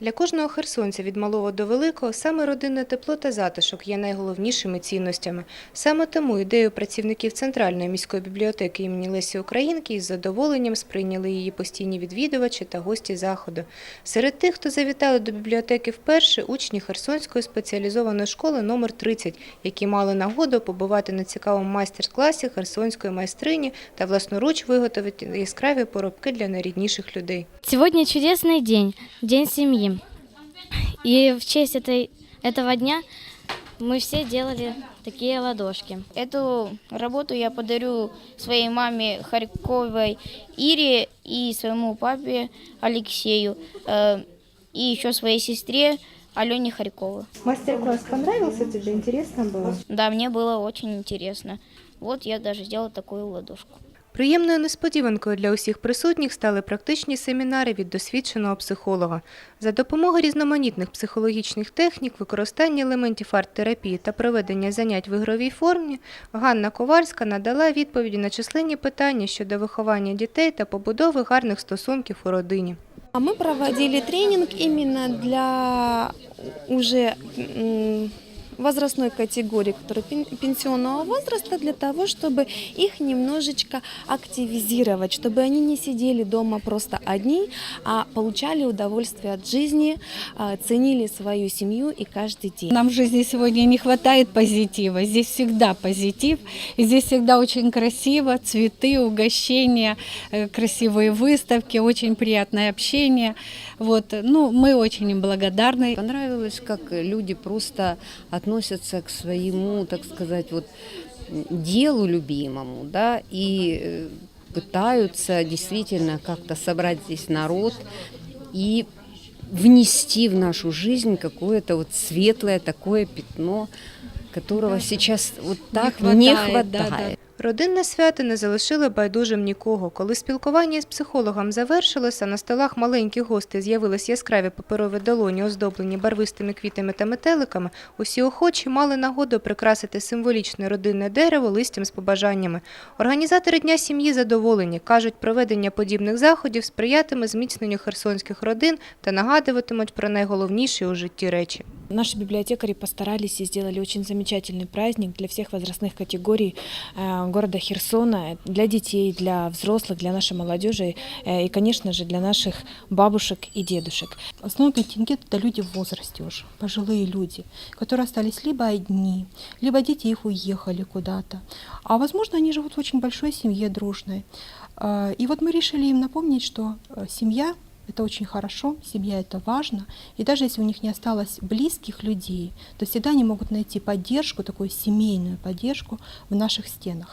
Для кожного херсонця від малого до великого саме родинне тепло та затишок є найголовнішими цінностями. Саме тому ідею працівників Центральної міської бібліотеки імені Лесі Українки із задоволенням сприйняли її постійні відвідувачі та гості заходу. Серед тих, хто завітали до бібліотеки вперше, учні Херсонської спеціалізованої школи номер 30, які мали нагоду побувати на цікавому майстер-класі херсонської майстрині та власноруч виготовити яскраві поробки для найрідніших людей. Сегодня чудесный день, день семьи. И в честь этой, этого дня мы все делали такие ладошки. Эту работу я подарю своей маме Харьковой Ире и своему папе Алексею, э, и еще своей сестре Алене Харьковой. Мастер-класс понравился тебе? Интересно было? Да, мне было очень интересно. Вот я даже сделала такую ладошку. Приємною несподіванкою для усіх присутніх стали практичні семінари від досвідченого психолога. За допомогою різноманітних психологічних технік, використання елементів арт-терапії та проведення занять в ігровій формі, Ганна Ковальська надала відповіді на численні питання щодо виховання дітей та побудови гарних стосунків у родині. А Мы проводили тренинг именно для уже возрастной категории, которая пен- пенсионного возраста, для того, чтобы их немножечко активизировать, чтобы они не сидели дома просто одни, а получали удовольствие от жизни, а, ценили свою семью и каждый день. Нам в жизни сегодня не хватает позитива. Здесь всегда позитив. И здесь всегда очень красиво. Цветы, угощения, э, красивые выставки, очень приятное общение. Вот. Ну, мы очень им благодарны. Понравилось, как люди просто относятся к своему, так сказать, вот делу любимому, да, и э, пытаются действительно как-то собрать здесь народ и внести в нашу жизнь какое-то вот светлое такое пятно, которого сейчас вот так не хватает, Не хватает. да. Родинне свято не залишило байдужим нікого. Коли спілкування з психологом завершилося, на столах маленьких гостей з'явились яскраві паперові долоні, оздоблені барвистими квітами та метеликами. Усі охочі мали нагоду прикрасити символічне родинне дерево листям з побажаннями. Організатори Дня сім'ї задоволені. Кажуть, проведення подібних заходів сприятиме зміцненню херсонських родин та нагадуватимуть про найголовніші у житті речі. Наши библиотекари постарались и сделали очень замечательный праздник для всех возрастных категорий э, города Херсона, для детей, для взрослых, для нашей молодежи э, и, конечно же, для наших бабушек и дедушек. Основной контингент – это люди в возрасте уже, пожилые люди, которые остались либо одни, либо дети их уехали куда-то. А возможно, они живут в очень большой семье дружной. Э, И вот мы решили им напомнить, что семья это очень хорошо, семья это важно. И даже если у них не осталось близких людей, то всегда они могут найти поддержку, такую семейную поддержку в наших стенах.